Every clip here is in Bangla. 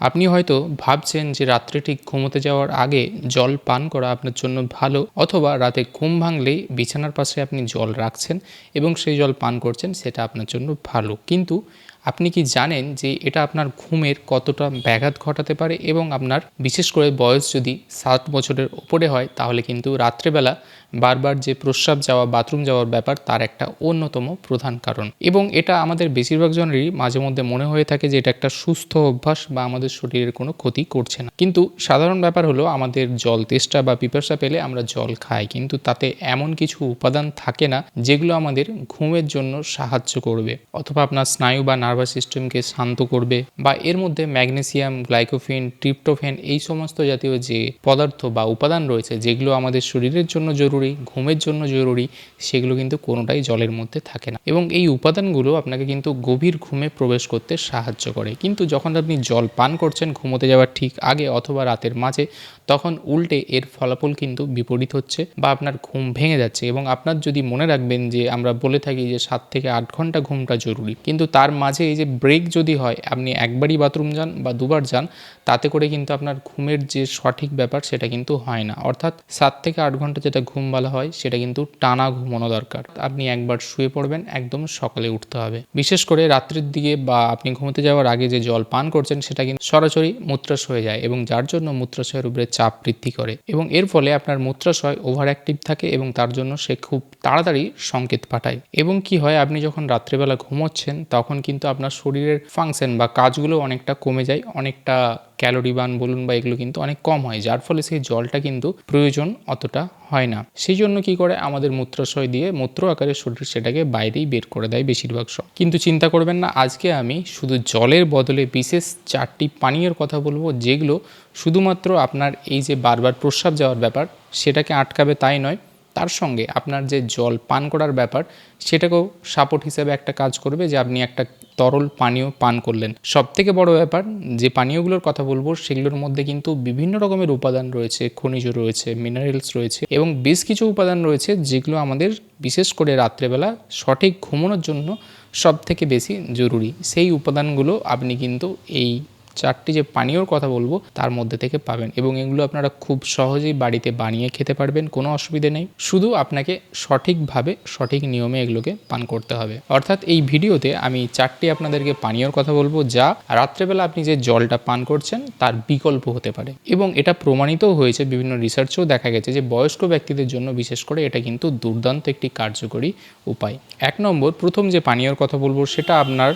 আপনি হয়তো ভাবছেন যে রাত্রে ঠিক ঘুমোতে যাওয়ার আগে জল পান করা আপনার জন্য ভালো, অথবা রাতে ঘুম ভাঙলেই বিছানার পাশে আপনি জল রাখছেন এবং সেই জল পান করছেন, সেটা আপনার জন্য ভালো। কিন্তু আপনি কি জানেন যে এটা আপনার ঘুমের কতটা ব্যাঘাত ঘটাতে পারে এবং আপনার বিশেষ করে বয়স যদি সাত বছরের ওপরে হয়, তাহলে কিন্তু রাত্রেবেলা বারবার যে প্রস্রাব যাওয়া, বাথরুম যাওয়ার ব্যাপার তার একটা অন্যতম প্রধান কারণ। এবং এটা আমাদের বেশিরভাগ জনেরই মাঝে মধ্যে মনে হয়ে থাকে যে এটা একটা সুস্থ অভ্যাস বা আমাদের শরীরের কোনো ক্ষতি করছে না। কিন্তু সাধারণ ব্যাপার হলো আমাদের জল তেষ্টা বা পিপাসা পেলে আমরা জল খাই, কিন্তু তাতে এমন কিছু উপাদান থাকে না যেগুলো আমাদের ঘুমের জন্য সাহায্য করবে। অথবা আপনার স্নায়ু বা নার্ভাস সিস্টেমকে শান্ত করবে বা এর মধ্যে ম্যাগনেসিয়াম, গ্লাইকোফিন ট্রিপ্টোফেন এই সমস্ত জাতীয় যে পদার্থ বা উপাদান রয়েছে যেগুলো আমাদের শরীরের জন্য জরুরি ঘুমের জন্য জরুরি, সেগুলো কিন্তু কোনোটাই জলের মধ্যে থাকে না। এবং এই উপাদানগুলো আপনাকে কিন্তু গভীর ঘুমে প্রবেশ করতে সাহায্য করে। কিন্তু যখন আপনি জল পান করছেন, ঘুমোতে যাওয়ার ঠিক আগে অথবা রাতের মাঝে তখন উল্টে এর ফলাফল কিন্তু বিপরীত হচ্ছে বা আপনার ঘুম ভেঙে যাচ্ছে এবং আপনার যদি মনে রাখবেন যে আমরা বলে থাকি যে সাত থেকে আট ঘণ্টা ঘুমটা জরুরি, কিন্তু তার মাঝে এই যে ব্রেক যদি হয়, আপনি একবারই বাথরুম যান বা দুবার যান, তাতে করে কিন্তু আপনার ঘুমের যে সঠিক ব্যাপার সেটা কিন্তু হয় না। অর্থাৎ সাত থেকে আট ঘণ্টা যেটা ঘুম বলা হয়, সেটা কিন্তু টানা ঘুমানো দরকার। আপনি একবার শুয়ে পড়বেন, একদম সকালে উঠতে হবে। বিশেষ করে রাত্রির দিকে বা আপনি ঘুমোতে যাওয়ার আগে যে জল পান করছেন, সেটা কিন্তু সরাসরি মূত্রাশয় হয়ে যায় এবং যার জন্য মূত্রাশয়ের উপরে চাপ বৃদ্ধি করে এবং এর ফলে আপনার মূত্রাশয় ওভার অ্যাক্টিভ থাকে এবং তার জন্য সে খুব তাড়াতাড়ি সংকেত পাঠায়। এবং কি হয়, আপনি যখন রাত্রেবেলা ঘুমোচ্ছেন, তখন কিন্তু আপনার শরীরের ফাংশন বা কাজগুলো অনেকটা কমে যায়, অনেকটা ক্যালোরি বান বলুন বা এগুলো কিন্তু অনেক কম হয়, যার ফলে সেই জলটা কিন্তু প্রয়োজন অতটা হয় না। সেই জন্য কি করে? আমাদের মূত্রাশয় দিয়ে মূত্র আকারে শরীর সেটাকে বাইরেই বের করে দেয় বেশিরভাগ সময় কিন্তু চিন্তা করবেন না, আজকে আমি শুধু জলের বদলে বিশেষ চারটি পানীয়ের কথা বলব, যেগুলো শুধুমাত্র আপনার এই যে বারবার প্রস্রাব যাওয়ার ব্যাপার, সেটাকে আটকাবে তাই নয় তার সঙ্গে আপনার যে জল পান করার ব্যাপার, সেটাকেও সাপোর্ট হিসেবে একটা কাজ করবে যে আপনি একটা তরল পানীয় পান করলেন। সব থেকে বড় ব্যাপার, যে পানীয়গুলোর কথা বলব, সেগুলোর মধ্যে কিন্তু বিভিন্ন রকমের উপাদান রয়েছে, খনিজ রয়েছে মিনারেলস রয়েছে এবং বেশ কিছু উপাদান রয়েছে যেগুলো আমাদের বিশেষ করে রাত্রেবেলা সঠিক ঘুমানোর জন্য সব থেকে বেশি জরুরি। সেই উপাদানগুলো আপনি কিন্তু এই চারটি যে পানীয়র কথা বলব, তার মধ্যে থেকে পাবেন। এবং এগুলো আপনারা খুব সহজেই বাড়িতে বানিয়ে খেতে পারবেন, কোনো অসুবিধে নেই। শুধু আপনাকে সঠিকভাবে সঠিক নিয়মে এগুলোকে পান করতে হবে। অর্থাৎ এই ভিডিওতে আমি চারটি আপনাদেরকে পানীয়র কথা বলব, যা রাত্রেবেলা আপনি যে জলটা পান করছেন, তার বিকল্প হতে পারে। এবং এটা প্রমাণিতও হয়েছে, বিভিন্ন রিসার্চেও দেখা গেছে যে বয়স্ক ব্যক্তিদের জন্য, বিশেষ করে এটা কিন্তু দুর্দান্ত একটি কার্যকরী উপায়। এক নম্বর, প্রথম যে পানীয়র কথা বলব, সেটা আপনার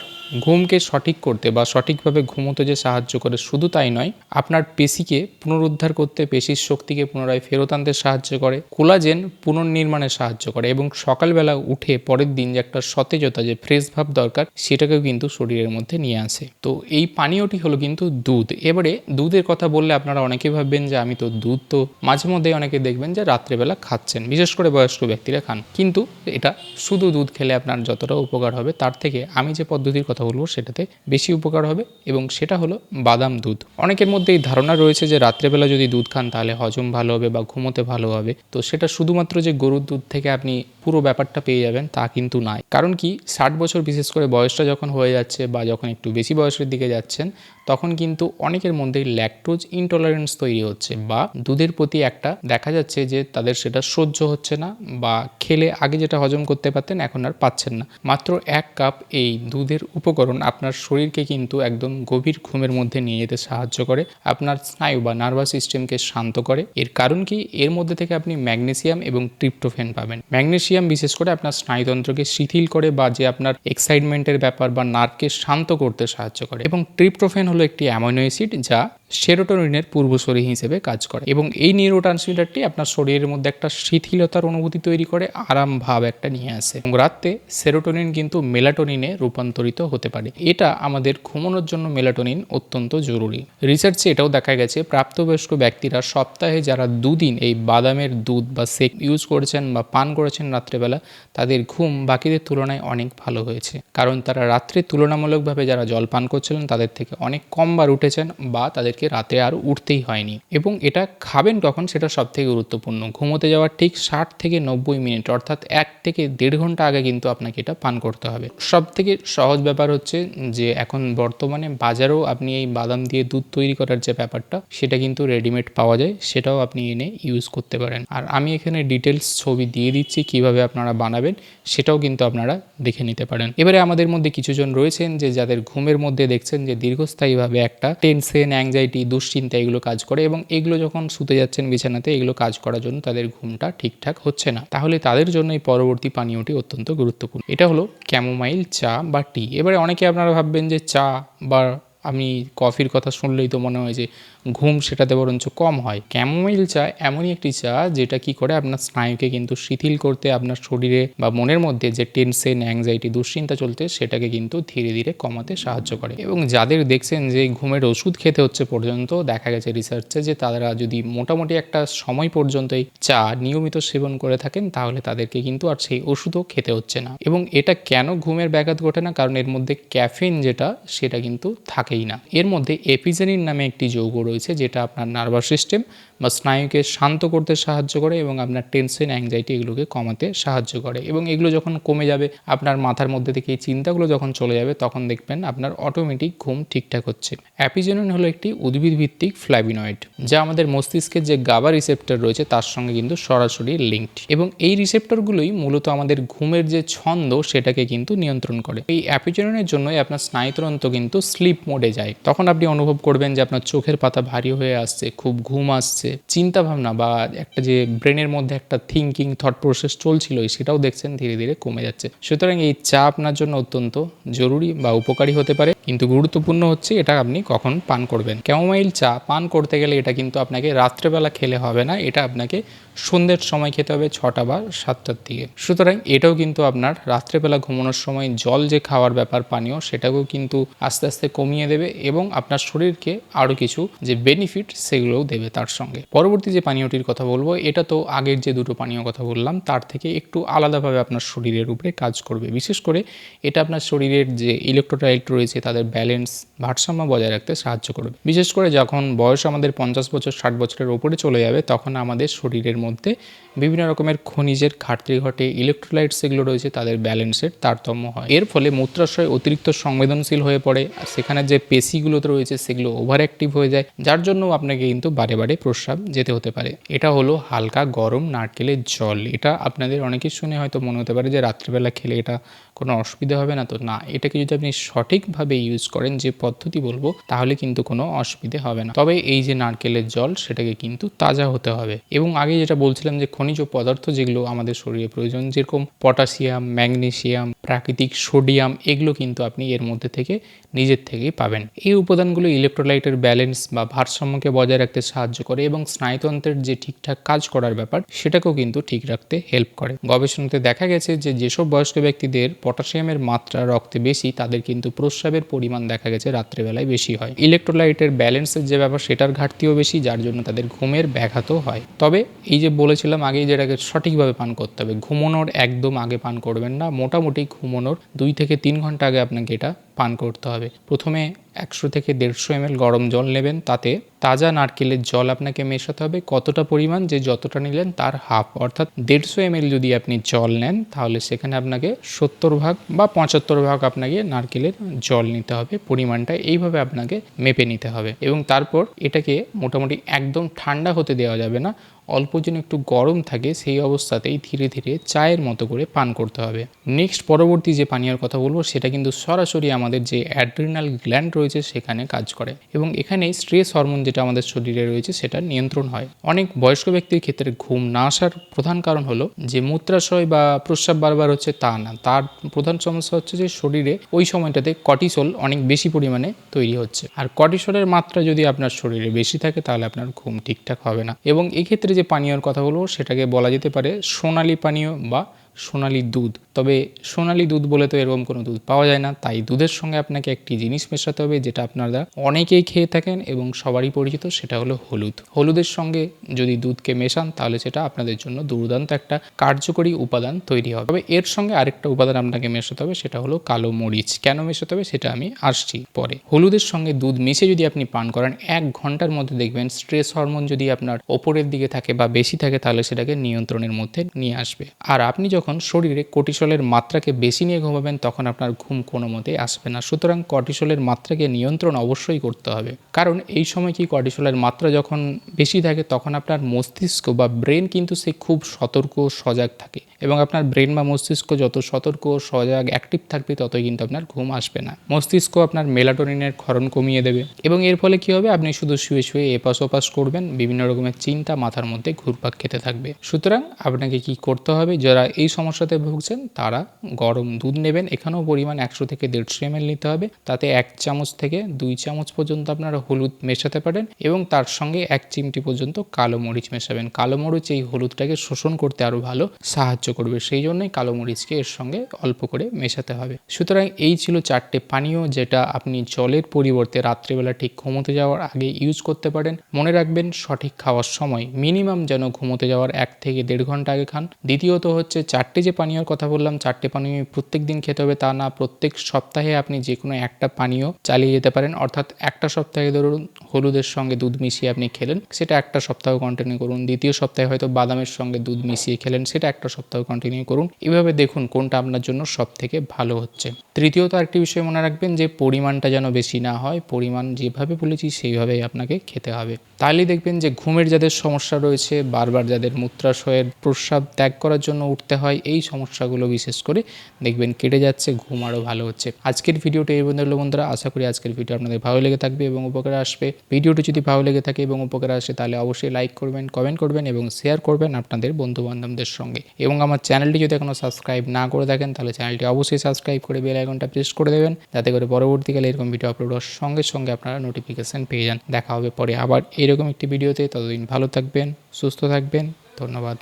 ঘুমকে সঠিক করতে বা সঠিকভাবে ঘুমোতে যে সাহায্য করে। শুধু তাই নয়, আপনার পেশিকে পুনরুদ্ধার করতে পেশির শক্তিকে পুনরায় ফেরত আনতে সাহায্য করে, কোলাজেন পুনর্নির্মাণে সাহায্য করে এবং সকালবেলা উঠে পরের দিন যে একটা সতেজতা, যে ফ্রেশ ভাব দরকার, সেটাকেও কিন্তু শরীরের মধ্যে নিয়ে আসে। তো এই পানীয়টি হলো কিন্তু দুধ। এবারে দুধের কথা বললে আপনারা অনেকে ভাববেন যে, আমি তো দুধ তো মাঝে মধ্যে অনেকে দেখবেন যে রাত্রেবেলা খাচ্ছেন, বিশেষ করে বয়স্ক ব্যক্তিরা খান। কিন্তু এটা শুধু দুধ খেলে আপনার যতটা উপকার হবে, তার থেকে আমি যে পদ্ধতির কথা বলব, সেটাতে বেশি উপকার হবে এবং সেটা হলো বাদাম দুধ। অনেকের মধ্যে এই ধারণা রয়েছে যে রাত্রেবেলা যদি দুধ খান তাহলে হজম ভালো হবে বা ঘুমোতে ভালো হবে। তো সেটা শুধুমাত্র যে গরুর দুধ থেকে আপনি পুরো ব্যাপারটা পেয়ে যাবেন তা কিন্তু নয় কারণ কি, ষাট বছর বিশেষ করে বয়সটা যখন হয়ে যাচ্ছে বা যখন একটু বেশি বয়সের দিকে যাচ্ছেন, তখন কিন্তু অনেকের মধ্যেই ল্যাকটোজ ইনটলারেন্স তৈরি হচ্ছে বা দুধের প্রতি একটা দেখা যাচ্ছে যে তাদের সেটা সহ্য হচ্ছে না বা খেলে আগে যেটা হজম করতে পারতেন এখন আর পাচ্ছেন না। মাত্র এক কাপ এই দুধের উপকরণ আপনার শরীরকে কিন্তু একদম গভীর ঘুমের মধ্যে নিয়ে যেতে সাহায্য করে, আপনার স্নায়ু বা নার্ভাস সিস্টেমকে শান্ত করে। এর কারণ কি? এর মধ্যে থেকে আপনি ম্যাগনেসিয়াম এবং ট্রিপ্টোফেন পাবেন। ম্যাগনেসিয়াম, বিশেষ করে আপনার স্নায়ুতন্ত্রকে শিথিল করে বা যে আপনার এক্সাইটমেন্টের ব্যাপার বা নার্ভকে শান্ত করতে সাহায্য করে। এবং ট্রিপ্টোফেন হলো একটি অ্যামাইনো অ্যাসিড যা সেরোটোনিনের পূর্বশরী হিসেবে কাজ করে এবং এই নিউরো ট্রান্সমিটারটি আপনার শরীরের মধ্যে একটা শিথিলতার অনুভূতি তৈরি করে আরাম ভাব একটা নিয়ে আসে। এবং রাত্রে সেরোটোনিন কিন্তু মেলাটোনিনে রূপান্তরিত হতে পারে। এটা আমাদের ঘুমানোর জন্য মেলাটোনিন অত্যন্ত জরুরি। রিসার্চে এটাও দেখা গেছে, প্রাপ্তবয়স্ক ব্যক্তিরা সপ্তাহে যারা দুদিন এই বাদামের দুধ বা সেক ইউজ করেছেন বা পান করেছেন রাত্রেবেলা, তাদের ঘুম বাকিদের তুলনায় অনেক ভালো হয়েছে। কারণ তারা রাত্রে তুলনামূলকভাবে যারা জল পান করছিলেন, তাদের থেকে অনেক কমবার উঠেছেন বা তাদেরকে তাদেরকে রাতে আর উঠতেই হয়নি। এবং এটা খাবেন কখন সেটা সব থেকে গুরুত্বপূর্ণ। ঘুমোতে যাওয়ার ঠিক ষাট থেকে নব্বই মিনিট, অর্থাৎ এক থেকে দেড় ঘণ্টা আগে কিন্তু আপনাকে এটা পান করতে হবে। সব থেকে সহজ ব্যাপার হচ্ছে যে এখন বর্তমানে বাজারেও আপনি এই বাদাম দিয়ে দুধ তৈরি করার যে ব্যাপারটা, সেটা কিন্তু রেডিমেড পাওয়া যায়, সেটাও আপনি এনে ইউজ করতে পারেন। আর আমি এখানে ডিটেলস ছবি দিয়ে দিচ্ছি কীভাবে আপনারা বানাবেন, সেটাও কিন্তু আপনারা দেখে নিতে পারেন। এবারে আমাদের মধ্যে কিছুজন রয়েছেন যে যাদের ঘুমের মধ্যে দেখছেন যে দীর্ঘস্থায়ীভাবে একটা টেনশন অ্যাংজাইটি দুশ্চিন্তা এগুলো কাজ করে এবং এগুলো যখন শুতে যাচ্ছেন বিছানাতে, এগুলো কাজ করার জন্য তাদের ঘুমটা ঠিকঠাক হচ্ছে না। তাহলে তাদের জন্য এই পরবর্তী পানীয়টি অত্যন্ত গুরুত্বপূর্ণ। এটা হলো ক্যামোমাইল চা বা টি। এবারে অনেকে আপনারা ভাববেন যে চা বা আমি কফির কথা শুনলেই তো মনে হয় যে ঘুম সেটাতে বরঞ্চ কম হয়। ক্যামোমাইল চা এমনই একটি চা যেটা কি করে আপনার স্নায়ুকে কিন্তু শিথিল করতে, আপনার শরীরে বা মনের মধ্যে যে টেনশন অ্যাংজাইটি দুশ্চিন্তা চলতে সেটাকে কিন্তু ধীরে ধীরে কমাতে সাহায্য করে। এবং যাদের দেখছেন যে ঘুমের ওষুধ খেতে হচ্ছে পর্যন্ত, দেখা গেছে রিসার্চে যে তারা যদি মোটামুটি একটা সময় পর্যন্ত এই চা নিয়মিত সেবন করে থাকেন, তাহলে তাদেরকে কিন্তু আর সেই ওষুধও খেতে হচ্ছে না। এবং এটা কেন ঘুমের ব্যাঘাত ঘটে না? কারণ এর মধ্যে ক্যাফিন যেটা, সেটা কিন্তু থাকেই না। এর মধ্যে এপিজেনিন নামে একটি যৌগ রয়েছে। যেটা আপনার নার্ভাস সিস্টেম বা স্নায়ুকে শান্ত করতে সাহায্য করে এবং আপনার টেনশন অ্যাংজাইটি এগুলোকে কমাতে সাহায্য করে। এবং এগুলো যখন কমে যাবে, আপনার মাথার মধ্যে থেকে এই চিন্তাগুলো যখন চলে যাবে, তখন দেখবেন আপনার অটোমেটিক ঘুম ঠিকঠাক হচ্ছে। অ্যাপিজেনিন হলো একটি উদ্ভিদ ভিত্তিক ফ্ল্যাভিনয়েড যা আমাদের মস্তিষ্কের যে গাবা রিসেপ্টর রয়েছে, তার সঙ্গে কিন্তু সরাসরি লিঙ্কড এবং এই রিসেপ্টরগুলোই মূলত আমাদের ঘুমের যে ছন্দ, সেটাকে কিন্তু নিয়ন্ত্রণ করে। এই অ্যাপিজেনিনের জন্যই আপনার স্নায়ুতন্ত্র কিন্তু স্লিপ মোডে যায়। তখন আপনি অনুভব করবেন যে আপনার চোখের পাতা ভারী হয়ে আসছে, খুব ঘুম আসছে চিন্তা ভাবনা বা একটা যে ব্রেনের মধ্যে একটা থিঙ্কিং থট প্রসেস চলছিল, সেটাও দেখছেন ধীরে ধীরে কমে যাচ্ছে। সুতরাং এই চা আপনার জন্য অত্যন্ত জরুরি বা উপকারী হতে পারে। কিন্তু গুরুত্বপূর্ণ হচ্ছে এটা আপনি কখন পান করবেন। ক্যামোমাইল চা পান করতে গেলে এটা কিন্তু আপনাকে রাত্রেবেলা খেলে হবে না, এটা আপনাকে সন্ধ্যের সময় খেতে হবে ছটা বা সাতটার দিকে। সুতরাং এটাও কিন্তু আপনার রাত্রেবেলা ঘুমানোর সময় জল যে খাওয়ার ব্যাপার পানীয়, সেটাকেও কিন্তু আস্তে আস্তে কমিয়ে দেবে এবং আপনার শরীরকে আরও কিছু যে বেনিফিট সেগুলোও দেবে তার সঙ্গে। পরবর্তী যে পানীয়টির কথা বলব, এটা তো আগের যে দুটো পানীয় কথা বললাম, তার থেকে একটু আলাদাভাবে আপনার শরীরের উপরে কাজ করবে। বিশেষ করে এটা আপনার শরীরের যে ইলেকট্রোলাইট রয়েছে, তাদের ব্যালেন্স ভারসাম্য বজায় রাখতে সাহায্য করবে। বিশেষ করে যখন বয়স আমাদের পঞ্চাশ বছর, ষাট বছরের ওপরে চলে যাবে, তখন আমাদের শরীরের মধ্যে বিভিন্ন রকমের খনিজের ঘাটতি ঘটে ইলেকট্রোলাইটস যেগুলো রয়েছে, তাদের ব্যালেন্সের তারতম্য হয়। এর ফলে মূত্রাশয় অতিরিক্ত সংবেদনশীল হয়ে পড়ে, আর সেখানে যে পেশিগুলোতে রয়েছে, সেগুলো ওভার অ্যাক্টিভ হয়ে যায়, যার জন্য আপনাকে কিন্তু বারে বারে প্রস্রাব যেতে হতে পারে। এটা হলো হালকা গরম নারকেলের জল। এটা আপনাদের অনেকের শুনে হয়তো মনে হতে পারে যে রাত্রিবেলা খেলে এটা কোনো অসুবিধা হবে না। তো না, এটাকে যদি আপনি সঠিকভাবে ইউজ করেন যে পদ্ধতি বলব, তাহলে কিন্তু কোনো অসুবিধে হবে না। তবে এই যে নারকেলের জল, সেটাকে কিন্তু তাজা হতে হবে। এবং আগে যেটা বলছিলাম যে খনিজ পদার্থ যেগুলো আমাদের শরীরে প্রয়োজন, যেরকম পটাশিয়াম, ম্যাগনেশিয়াম, প্রাকৃতিক সোডিয়াম, এগুলো কিন্তু আপনি এর মধ্যে থেকে, নিজের থেকেই পাবেন। এই উপাদানগুলো ইলেকট্রোলাইটের ব্যালেন্স বা ভারসাম্যকে বজায় রাখতে সাহায্য করে এবং স্নায়ুতন্ত্রের যে ঠিকঠাক কাজ করার ব্যাপার, সেটাকেও কিন্তু ঠিক রাখতে হেল্প করে। গবেষণাতে দেখা গেছে যে যেসব বয়স্ক ব্যক্তিদের পটাশিয়ামের মাত্রা রক্তে বেশি, তাদের কিন্তু প্রস্রাবের পরিমাণ দেখা গেছে রাত্রেবেলায় বেশি হয়। ইলেকট্রোলাইটের ব্যালেন্সের যে ব্যাপার, সেটার ঘাটতিও বেশি, যার জন্য তাদের ঘুমের ব্যাঘাতও হয়। তবে এই যে বলেছিলাম আগেই যেটাকে সঠিকভাবে পান করতে হবে, ঘুমানোর একদম আগে পান করবেন না। মোটামুটি ঘুমানোর দুই থেকে তিন ঘণ্টা আগে আপনাকে এটা পান করতে হবে। প্রথমে একশো থেকে দেড়শো এমএল গরম জল নেবেন, তাতে তাজা নারকেলের জল আপনাকে মেশাতে হবে। কতটা পরিমাণ যে যতটা নিলেন তার হাফ। অর্থাৎ দেড়শো এমএল যদি আপনি জল নেন, তাহলে সেখানে আপনাকে সত্তর ভাগ বা পঁচাত্তর ভাগ আপনাকে নারকেলের জল নিতে হবে। পরিমাণটা এইভাবে আপনাকে মেপে নিতে হবে। এবং তারপর এটাকে মোটামুটি একদম ঠান্ডা হতে দেওয়া যাবে না। অল্প যেন একটু গরম থাকে, সেই অবস্থাতেই ধীরে ধীরে চায়ের মতো করে পান করতে হবে। নেক্সট পরবর্তী যে পানীয়র কথা বলব, সেটা কিন্তু সরাসরি আমাদের যে অ্যাড্রিনাল গ্ল্যান্ড রয়েছে, সেখানে কাজ করে। এবং এখানে স্ট্রেস হরমোন যেটা আমাদের শরীরে রয়েছে, সেটা নিয়ন্ত্রণ হয়। অনেক বয়স্ক ব্যক্তির ক্ষেত্রে ঘুম না আসার প্রধান কারণ হলো যে মূত্রাশয় বা প্রস্রাব বারবার হচ্ছে তা না। তার প্রধান সমস্যা হচ্ছে যে শরীরে ওই সময়টাতে কর্টিসল অনেক বেশি পরিমাণে তৈরি হচ্ছে। আর কর্টিসলের মাত্রা যদি আপনার শরীরে বেশি থাকে, তাহলে আপনার ঘুম ঠিকঠাক হবে না। এবং এক্ষেত্রে যে পানীয়র কথা বলব সেটাকে বলা যেতে পারে সোনালি পানীয় বা সোনালি দুধ। তবে সোনালি দুধ বলে তো এরকম কোনো দুধ পাওয়া যায় না। তাই দুধের সঙ্গে আপনাকে একটি জিনিস মেশাতে হবে যেটা আপনারা অনেকেই খেয়ে থাকেন এবং সবারই পরিচিত, সেটা হলো হলুদ। হলুদের সঙ্গে যদি দুধকে মেশান, তাহলে সেটা আপনাদের জন্য দুর্দান্ত একটা কার্যকরী উপাদান তৈরি হবে। তবে এর সঙ্গে আরেকটা উপাদান আপনাকে মেশাতে হবে, সেটা হলো কালো মরিচ। কেন মেশাতে হবে সেটা আমি আসছি পরে। হলুদের সঙ্গে দুধ মিশে যদি আপনি পান করেন, এক ঘণ্টার মধ্যে দেখবেন স্ট্রেস হরমোন যদি আপনার ওপরের দিকে থাকে বা বেশি থাকে, তাহলে সেটাকে নিয়ন্ত্রণের মধ্যে নিয়ে আসবে। আর আপনি যখন শরীরে কর্টিসলের মাত্রাকে বেশি নিয়ে ঘুমাবেন, তখন আপনার ঘুম কোনো মতেই আসবে না। সুতরাং কর্টিসলের মাত্রাকে নিয়ন্ত্রণ অবশ্যই করতে হবে। কারণ এই সময় কি কর্টিসলের মাত্রা যখন বেশি থাকে, তখন আপনার মস্তিষ্ক বা ব্রেন কিন্তু সে খুব সতর্ক সজাগ থাকে এবং আপনার ব্রেন বা মস্তিষ্ক যত সতর্ক সজাগ অ্যাক্টিভ থাকবে, ততই কিন্তু আপনার ঘুম আসবে না। মস্তিষ্ক আপনার মেলাটোনিনের ক্ষরণ কমিয়ে দেবে এবং এর ফলে কি হবে? আপনি শুধু শুয়ে শুয়ে এপাশ ওপাশ করবেন, বিভিন্ন রকমের চিন্তা মাথার মধ্যে ঘুরপাক খেতে থাকবে। সুতরাং আপনাকে কি করতে হবে? যারা এই সমস্যাতে ভুগছেন, তারা গরম দুধ নেবেন। এখানেও পরিমাণ একশো থেকে দেড়শো এমএল নিতে হবে। তাতে এক চামচ থেকে দুই চামচ পর্যন্ত আপনারা হলুদ মেশাতে পারেন এবং তার সঙ্গে এক চিমটি পর্যন্ত কালো মরিচ মেশাবেন। কালো মরিচ এই হলুদটাকে শোষণ করতে আরও ভালো সাহায্য করবে। সেই জন্যই কালো মরিচকে এর সঙ্গে অল্প করে মেশাতে হবে। সুতরাং এই ছিল চারটে পানীয় যেটা আপনি জলের পরিবর্তে রাত্রিবেলা ঠিক ঘুমোতে যাওয়ার আগে ইউজ করতে পারেন। মনে রাখবেন, সঠিক খাওয়ার সময় মিনিমাম যেন ঘুমোতে যাওয়ার এক থেকে দেড় ঘণ্টা আগে খান। দ্বিতীয়ত হচ্ছে চারটে যে পানীয়র কথা বললাম, চারটে পানীয় প্রত্যেক দিন খেতে হবে তা না, প্রত্যেক সপ্তাহে আপনি যে কোনো একটা পানীয় চালিয়ে যেতে পারেন। অর্থাৎ একটা সপ্তাহে ধরুন হলুদের সঙ্গে দুধ মিশিয়ে আপনি খেলেন, সেটা একটা সপ্তাহ কন্টিনিউ করুন। দ্বিতীয় সপ্তাহে হয়তো বাদামের সঙ্গে দুধ মিশিয়ে খেলেন, সেটা একটা সপ্তাহ কন্টিনিউ করুন। এভাবে দেখুন কোনটা আপনার জন্য সব থেকে ভালো হচ্ছে। তৃতীয়ত একটি বিষয় মনে রাখবেন যে, পরিমাণটা যেন বেশি না হয়, পরিমাণ যেভাবে বলেছি সেইভাবেই আপনাকে খেতে হবে। তাহলেই দেখবেন যে, ঘুমের যাদের সমস্যা রয়েছে, বারবার যাদের মূত্রাশয়ের প্রস্রাব ত্যাগ করার জন্য উঠতে হয়, এই সমস্যাগুলো বিশেষ করে দেখবেন কেটে যাচ্ছে, ঘুম আরও ভালো হচ্ছে। আজকের ভিডিওটা এই বন্ধু বন্ধুরা, আশা করি আজকের ভিডিও আপনাদের ভালো লেগে থাকবে এবং উপকারে আসবে। ভিডিওটি যদি ভালো লেগে থাকে এবং উপকারে আসে, তাহলে অবশ্যই লাইক করবেন কমেন্ট করবেন এবং শেয়ার করবেন আপনাদের বন্ধু বান্ধবদের সঙ্গে। এবং আমার চ্যানেলটি যদি এখনও সাবস্ক্রাইব না করে থাকেন, তাহলে চ্যানেলটি অবশ্যই সাবস্ক্রাইব করে বেল আইকনটা প্রেস করে দেবেন, যাতে করে পরবর্তীকালে এরকম ভিডিও আপলোড হওয়ার সঙ্গে সঙ্গে আপনারা নোটিফিকেশান পেয়ে যান। দেখা হবে পরে আবার এরকম একটি ভিডিওতে ততদিন ভালো থাকবেন, সুস্থ থাকবেন, ধন্যবাদ।